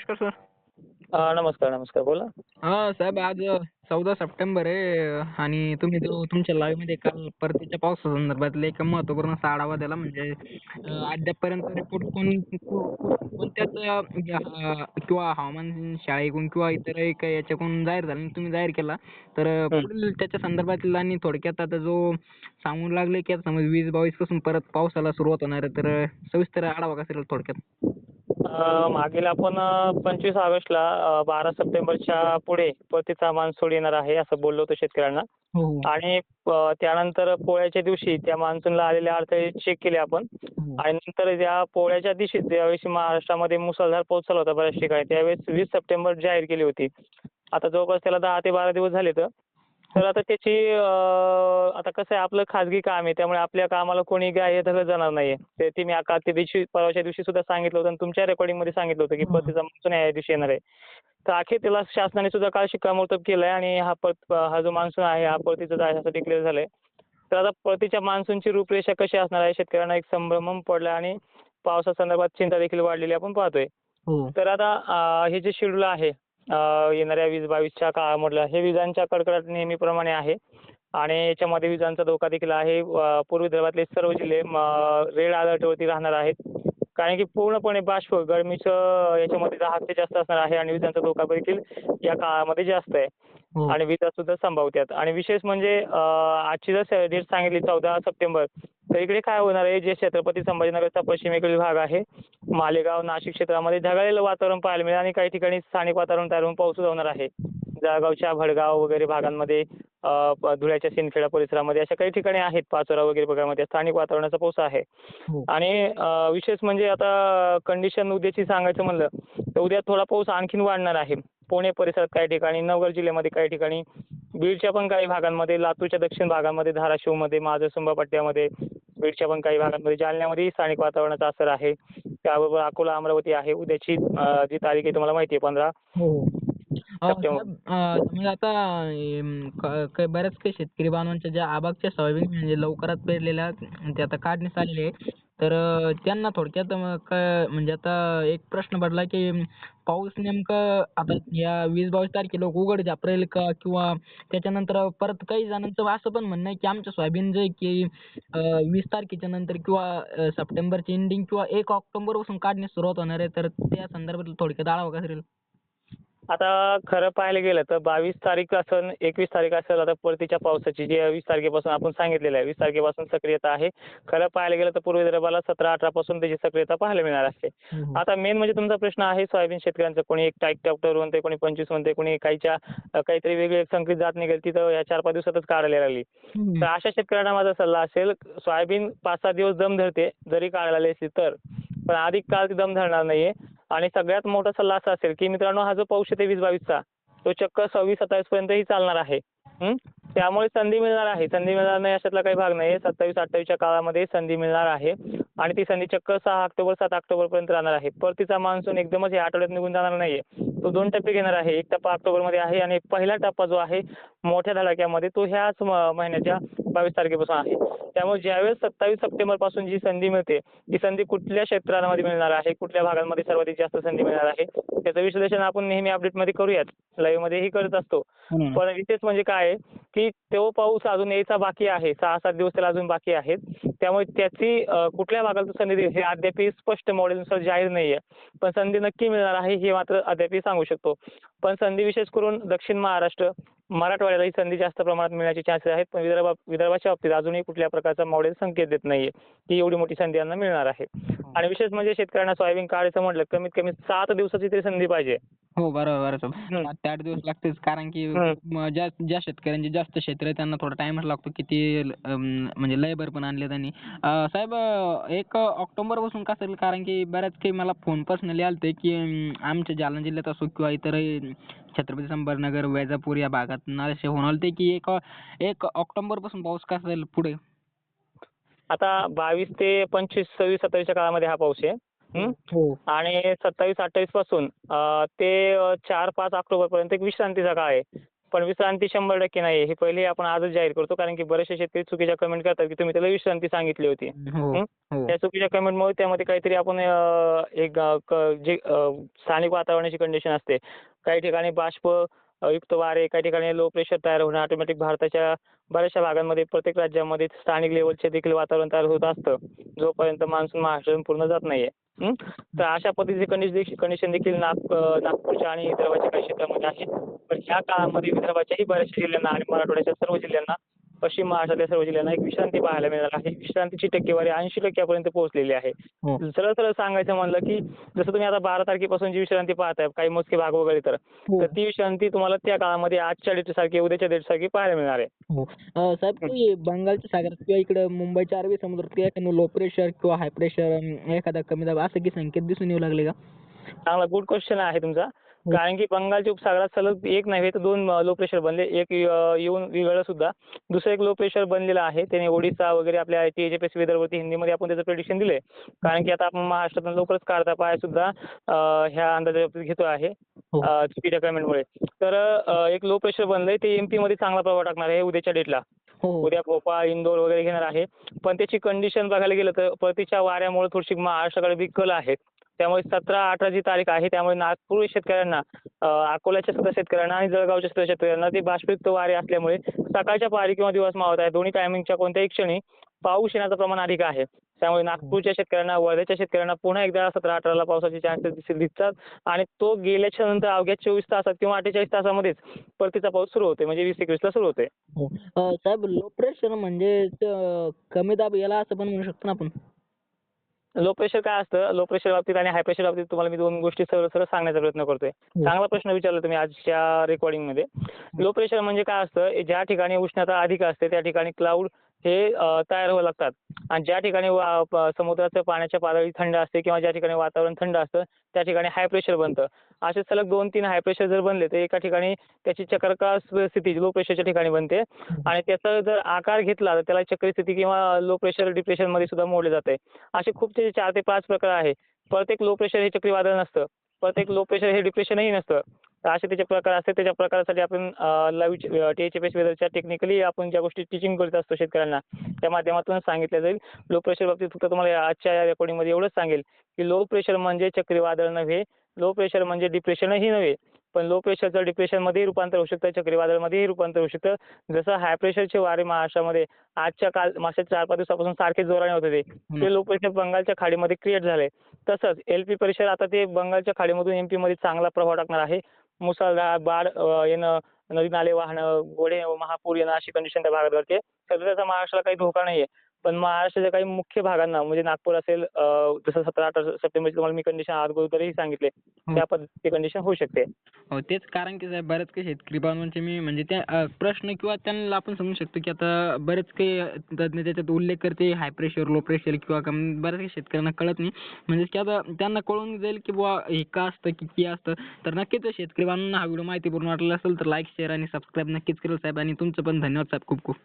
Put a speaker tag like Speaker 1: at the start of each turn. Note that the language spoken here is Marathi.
Speaker 1: नमस्कार सर
Speaker 2: हा नमस्कार नमस्कार. बोला.
Speaker 1: हा साहेब आज चौदा सप्टेंबर आहे आणि तुम्ही जो तुमच्या live मध्ये काल परतीच्या पावसासंदर्भातला एक महत्त्वपूर्ण असा आढावा दिला म्हणजे अद्यापपर्यंत रिपोर्ट कोण कोणत्याच अं, किंवा हवामान शाळेकडून किंवा इतर काही याच्याकडून जाहीर झाला नाही तुम्ही जाहीर केला. तर पुढील त्याच्या संदर्भातील आणि थोडक्यात आता जो सांगू लागले की आता समज वीस बावीसपासून परत पावसाला सुरुवात होणार आहे तर सविस्तर आढावा कसा थोडक्यात?
Speaker 2: मागील आपण पंचवीस ऑगस्टला बारा सप्टेंबरच्या पुढे परतीचा मान्सून येणार आहे असं बोललो होतो शेतकऱ्यांना.
Speaker 1: हो हो.
Speaker 2: आणि त्यानंतर पोळ्याच्या दिवशी त्या मान्सूनला आलेले अडथळे चेक केले आपण.
Speaker 1: हो.
Speaker 2: आणि नंतर त्या पोळ्याच्या दिवशी ज्यावेळेस महाराष्ट्रामध्ये मुसळधार पाऊस चालू होता बऱ्याच ठिकाणी त्यावेळेस वीस सप्टेंबर जाहीर केली होती. आता जवळपास त्याला दहा ते बारा दिवस झाले तर. तर आता त्याची आता कसं आहे आपलं खाजगी काम आहे त्यामुळे आपल्या कामाला कोणी गाय धरलं जाणार नाहीये. ते ती मी आता त्या दिवशी परवाच्या दिवशी सुद्धा सांगितलं होतं आणि तुमच्या रेकॉर्डिंगमध्ये सांगितलं होतं की. परतीचा मान्सून या दिवशी येणार आहे. तर अखेर त्याला शासनाने सुद्धा काल शिक्कामोर्तब केलंय आणि हा परत हा जो मान्सून आहे हा परतीचा जाण्यासाठी डिक्लेअर झालाय. तर आता परतीच्या मान्सूनची रूपरेषा कशी असणार आहे शेतकऱ्यांना एक संभ्रम पडला आणि पावसासंदर्भात चिंता देखील वाढलेली आपण पाहतोय.
Speaker 1: हो.
Speaker 2: तर आता हे जे शेड्यूल आहे येणाऱ्या वीस बावीसच्या काळामधलं. हे विजांच्या कडकडाट नेहमीप्रमाणे आहे. आणि याच्यामध्ये विजांचा धोका देखील आहे. पूर्व विदर्भातले सर्व जिल्हे रेड अलर्टवरती राहणार आहेत. कारण की पूर्णपणे बाष्प गरमीचं याच्यामध्ये दहा ते जास्त असणार आहे आणि विजांचा धोका देखील या काळामध्ये जास्त आहे.
Speaker 1: हो.
Speaker 2: आणि विजा सुद्धा संभावत्यात आणि विशेष म्हणजे आजची जर डेट सांगितली चौदा सप्टेंबर तर इकडे काय होणार आहे? जे छत्रपती संभाजीनगरचा पश्चिमेकडील भाग आहे मालेगाव नाशिक क्षेत्रामध्ये ढगाळलेलं वातावरण पाहायला मिळेल आणि काही ठिकाणी स्थानिक वातावरण तयार होऊन पाऊस होणार आहे. जळगावच्या भडगाव वगैरे भागांमध्ये धुळ्याच्या सिंदखेडा परिसरामध्ये अशा काही ठिकाणी आहेत पाचोरा वगैरे भागामध्ये स्थानिक वातावरणाचा पाऊस आहे.
Speaker 1: हो.
Speaker 2: आणि विशेष म्हणजे आता कंडिशन उद्याची सांगायचं म्हणलं तर उद्या थोडा पाऊस आणखीन वाढणार आहे. पुणे परिसरात काही ठिकाणी नवगड जिल्ह्यामध्ये काही ठिकाणी बीडच्या पण काही भागांमध्ये लातूरच्या दक्षिण भागामध्ये धाराशिवमध्ये माजोसंबा पट्ट्यामध्ये बीडच्या पण काही भागांमध्ये जालन्यामध्येही स्थानिक वातावरणाचा असर आहे. त्याबरोबर अकोला अमरावती आहे. उद्याची जी तारीख आहे तुम्हाला माहिती आहे पंधरा
Speaker 1: म्हणजे आता बऱ्याच काही शेतकरी बांधवांच्या ज्या आबागच्या सोयाबीन म्हणजे लवकरात पेरलेल्या ते आता काढण्यास आलेले आहे तर त्यांना थोडक्यात क- म्हणजे आता एक प्रश्न पडला की पाऊस नेमकं आता या वीस बावीस तारखेला उघड झापरेल का किंवा त्याच्यानंतर परत काही जणांचं असं पण म्हणणं आहे की आमचं सोयाबीन जे आहे की वीस तारखेच्या नंतर किंवा सप्टेंबरची एंडिंग किंवा एक ऑक्टोबरपासून काढण्यास सुरुवात होणार आहे तर त्या संदर्भात थोडक्यात आढावा कसा राहील
Speaker 2: आता खरं पाहायला गेलं तर बावीस तारीख असेल एकवीस तारीख असेल आता परतीच्या पावसाची जी वीस तारखेपासून आपण सांगितलेलं आहे वीस तारखेपासून सक्रियता आहे. खरं पाहायला गेलं तर पूर्व विदर्भाला सतरा अठरा पासून त्याची सक्रियता पाहायला मिळणार असते. आता मेन म्हणजे तुमचा प्रश्न आहे सोयाबीन शेतकऱ्यांचा. कोणी एक टाईक टॉक्टर म्हणते कोणी पंचवीस म्हणते कोणी काहीच्या काहीतरी वेगळी संकरित जात निघेल तिथं या चार पाच दिवसातच काढायला लागली. तर अशा शेतकऱ्यांना माझा सल्ला असेल सोयाबीन पाच सहा दिवस दम धरते जरी काढायला असली तर. पण अधिक काळ ती दम धरणार नाहीये. आणि सगळ्यात मोठा सल्ला असा असेल की मित्रांनो हा जो पाऊस आहे तेवीस बावीसचा तो चक्क सव्वीस सत्तावीस पर्यंतही चालणार आहे. त्यामुळे संधी मिळणार आहे. संधी मिळणार नाही अशातला काही भाग नाही सत्तावीस अठ्ठावीसच्या काळामध्ये संधी मिळणार आहे. आणि ती संधी चक्क सहा ऑक्टोबर सात ऑक्टोबर पर्यंत राहणार आहे. परतीचा मान्सून एकदमच या आठवड्यात निघून जाणार नाहीये. तो दोन टप्पे घेणार आहे. एक टप्पा ऑक्टोबरमध्ये आहे आणि पहिला टप्पा जो आहे मोठ्या धडाक्यामध्ये तो ह्याच म- महिन्याच्या बावीस तारखेपासून आहे. त्यामुळे ज्यावेळेस सत्तावीस सप्टेंबरपासून जी संधी मिळते ती संधी कुठल्या क्षेत्रामध्ये मिळणार आहे? कुठल्या भागांमध्ये सर्वाधिक जास्त संधी मिळणार आहे? त्याचं विश्लेषण आपण नेहमी अपडेटमध्ये करूयात. लाईव्ह मध्येही करत असतो. पण विशेष म्हणजे काय आहे की तो पाऊस अजून यायचा बाकी आहे. सहा सात दिवस त्याला अजून बाकी आहेत. त्यामुळे त्याची कुठल्या भागाला संधी हे अद्याप स्पष्ट मॉडेलनुसार जाहीर नाहीये. पण संधी नक्की मिळणार आहे हे मात्र अद्याप सांगू शकतो. पण संधी विशेष करून दक्षिण महाराष्ट्र मराठवाड्याला ही संधी जास्त प्रमाणात मिळण्याचे चान्सेस आहेत पण विदर्भा विदर्भाच्या बाबतीत अजूनही कुठल्या प्रकारचा मॉडेल संकेत देत नाहीये. की एवढी मोठी संधी यांना मिळणार आहे. आणि विशेष म्हणजे शेतकऱ्यांना सोयाबीन काढायचं म्हटलं कमीत कमी सात दिवसाची तरी संधी पाहिजे.
Speaker 1: हो बरोबर बरोबर. सात ते आठ दिवस लागतेच कारण की ज्या शेतकऱ्यांचे जास्त क्षेत्र आहे त्यांना थोडा टाइमच लागतो किती म्हणजे लेबर पण आणले त्यांनी. साहेब एक ऑक्टोबरपासून कसं असेल कारण की बऱ्याच काही मला फोन पर्सनली आलते की आमच्या जालना जिल्ह्यात असो किंवा इतरही छत्रपती संभाजीनगर वैजापूर या भागात असे होऊन आलते की एक एक ऑक्टोबरपासून पाऊस कसा जाईल पुढे?
Speaker 2: आता बावीस ते पंचवीस सव्वीस सत्तावीसच्या काळामध्ये हा पाऊस आहे. आणि सत्तावीस अठ्ठावीसपासून ते चार पाच ऑक्टोबर पर्यंत एक विश्रांतीचा काळ आहे. पण विश्रांती शंभर टक्के नाही हे पहिले आपण आजच जाहीर करतो. कारण की बरेचसे शेतकरी चुकीच्या कमेंट करतात की तुम्ही त्याला विश्रांती सांगितली होती.
Speaker 1: हो
Speaker 2: हं?
Speaker 1: हो.
Speaker 2: त्या चुकीच्या कमेंटमुळे त्यामध्ये काहीतरी आपण एक जे स्थानिक वातावरणाची कंडिशन असते. काही ठिकाणी बाष्प युक्त वारे काही ठिकाणी लो प्रेशर तयार होणं ऑटोमॅटिक भारताच्या बऱ्याचशा भागांमध्ये प्रत्येक राज्यामध्ये स्थानिक लेवलचे देखील वातावरण तयार होत असतं. जोपर्यंत मान्सून महाराष्ट्रातून पूर्ण जात नाहीये. हं? तर अशा पद्धतीचे कंडिशन कंडिशन देखील नाग नागपूरच्या आणि विदर्भाच्या काही क्षेत्रामध्ये आहे पण ह्या काळामध्ये विदर्भाच्याही बऱ्याचशा जिल्ह्यांना आणि मराठवाड्याच्या सर्व जिल्ह्यांना पश्चिम महाराष्ट्रातल्या सर्व जिल्ह्यांना एक विश्रांती पाहायला मिळाली आहे. विश्रांतीची टक्केवारी ऐंशी टक्क्यापर्यंत पोहोचलेली आहे.
Speaker 1: हो.
Speaker 2: सरळ सरळ सांगायचं म्हणलं की जसं तुम्ही आता बारा तारखेपासून जी विश्रांती पाहताय काही मोजके भाग वगैरे तर
Speaker 1: हो.
Speaker 2: ती विश्रांती तुम्हाला त्या काळामध्ये आजच्या डेट सारखी उद्याच्या डेट सारखी पाहायला मिळणार आहे.
Speaker 1: हो. साहेब बंगालच्या सागरात किंवा इकडं मुंबईच्या अरबी समुद्रात किंवा लो प्रेशर किंवा हाय प्रेशर एखादा कमी दाब असं की संकेत दिसून येऊ लागले का?
Speaker 2: चांगला गुड क्वेश्चन आहे तुमचा. कारण की बंगालच्या उपसागरात सलग एक नव्हे तर दोन लो प्रेशर बनले. एक येऊन विरघळलं सुद्धा. दुसरं एक लो प्रेशर बनलेलं आहे. त्याने ओडिशा वगैरे आपल्या टी एच एफ एस विदर्भवरती हिंदीमध्ये आपण त्याचं प्रेडिक्शन दिलंय. कारण की आता आपण महाराष्ट्रातून लवकरच काढता पाय सुद्धा ह्या अंदाजा घेतो आहे
Speaker 1: हो.
Speaker 2: चुकीच्या कमेंटमुळे तर एक लो प्रेशर बनलंय. ते एमपी मध्ये चांगला प्रभाव टाकणार आहे उद्याच्या डेटला
Speaker 1: हो हो.
Speaker 2: उद्या भोपाळ इंदोर वगैरे घेणार आहे. पण त्याची कंडिशन बघायला गेलं तर परतीच्या वाऱ्यामुळे थोडीशी महाराष्ट्राकडे बी कल आहे त्यामुळे सतरा अठरा जी तारीख आहे त्यामुळे नागपूर शेतकऱ्यांना अकोल्याच्या सुद्धा शेतकऱ्यांना आणि जळगावच्या सुद्धा शेतकऱ्यांना ते बाष्पयुक्त वारे असल्यामुळे सकाळच्या पारी किंवा दिवस मावत आहे. दोन्ही टायमिंगच्या कोणत्याही क्षणी पाऊस येण्याचं प्रमाण अधिक आहे. त्यामुळे नागपूरच्या शेतकऱ्यांना वर्ध्याच्या शेतकऱ्यांना पुन्हा एकदा सतरा अठराला पावसाचे चान्सेस दिसतात. आणि तो गेल्याच्यानंतर अवघ्या चोवीस तासात किंवा अठ्ठेचाळीस तासामध्येच परतीचा पाऊस सुरू होते म्हणजे वीस एकवीसला सुरू होते
Speaker 1: हो. साहेब लो प्रेशर म्हणजे कमी दाब याला असं पण म्हणू शकतो ना आपण?
Speaker 2: लो प्रेशर काय असतं? लो प्रेशर बाबतीत आणि हाय प्रेशर बाबतीत तुम्हाला मी दोन गोष्टी सरळ सरळ सांगण्याचा प्रयत्न करतोय. चांगला प्रश्न विचारला तुम्ही आजच्या रेकॉर्डिंगमध्ये. लो प्रेशर म्हणजे काय असतं? ज्या ठिकाणी उष्णता अधिक असते त्या ठिकाणी क्लाउड हे तयार व्हावं लागतात. आणि ज्या ठिकाणी समुद्राचं पाण्याच्या पातळी थंड असते किंवा ज्या ठिकाणी वातावरण थंड असतं त्या ठिकाणी हाय प्रेशर बनतं. असे सलग दोन तीन हाय प्रेशर जर बनले तर एका ठिकाणी त्याची चक्रका स्थिती लो प्रेशरच्या ठिकाणी बनते. आणि त्याचा जर आकार घेतला तर त्याला चक्रस्थिती किंवा लो प्रेशर डिप्रेशनमध्ये सुद्धा मोडले जाते. असे खूप त्याचे चार ते पाच प्रकार आहे. प्रत्येक लो प्रेशर हे चक्रीवादळ नसतं. प्रत्येक लो प्रेशर हे डिप्रेशनही नसतं. असे त्याचे प्रकार असतात. त्याच्या प्रकारासाठी आपण live T H F S वेदरच्या technically आपण ज्या गोष्टी टीचिंग करत असतो शेतकऱ्यांना त्या माध्यमातून सांगितलं जाईल. लो प्रेशर बाबतीत फक्त तुम्हाला आजच्या या रेकॉर्डिंगमध्ये एवढंच सांगेल की लो प्रेशर म्हणजे चक्रीवादळ नव्हे लो प्रेशर म्हणजे डिप्रेशनही नव्हे पण लो प्रेशरचं डिप्रेशनमध्येही रूपांतर होऊ शकतं चक्रीवादळमध्येही रूपांतर होऊ शकतं. जसं हाय प्रेशरचे वारे महाराष्ट्रामध्ये आजच्या काल मागच्या चार पाच दिवसापासून सारखे जोराने होते ते ते लो प्रेशर बंगालच्या खाडीमध्ये क्रिएट झाले तसंच एल पी प्रेशर आता ते बंगालच्या खाडीमधून एममध्ये चांगला प्रभाव टाकणार आहे. मुसळधार बाढ येणं नदी नाले वाहणं गोडे महापूर येणं अशी कंडिशन त्या भागात घडते तर त्याचा महाराष्ट्राला काही धोका नाहीये. पण महाराष्ट्राच्या काही मुख्य भागांना म्हणजे नागपूर असेल जसं सतरा अठरा सप्टेंबरची तुम्हाला मी कंडिशन अगोदरही सांगितले त्या पद्धतीची कंडिशन होऊ शकते.
Speaker 1: हो तेच कारण की साहेब बरेच काही शेतकरी बांधवांचे मी म्हणजे त्या प्रश्न किंवा त्यांना आपण समजू शकतो की आता बरेच काही तज्ञ त्याच्यात उल्लेख करते हाय प्रेशर लो प्रेशर किंवा बऱ्याच काही शेतकऱ्यांना कळत नाही. म्हणजे की आता त्यांना कळून जाईल की बुवा हे का असतं की की असतं. तर नक्कीच शेतकरी बांधवांना हा व्हिडिओ माहितीपूर्ण वाटला असेल तर लाईक शेअर आणि सबस्क्राईब नक्कीच करेल साहेब. आणि तुमचं पण धन्यवाद साहेब खूप खूप.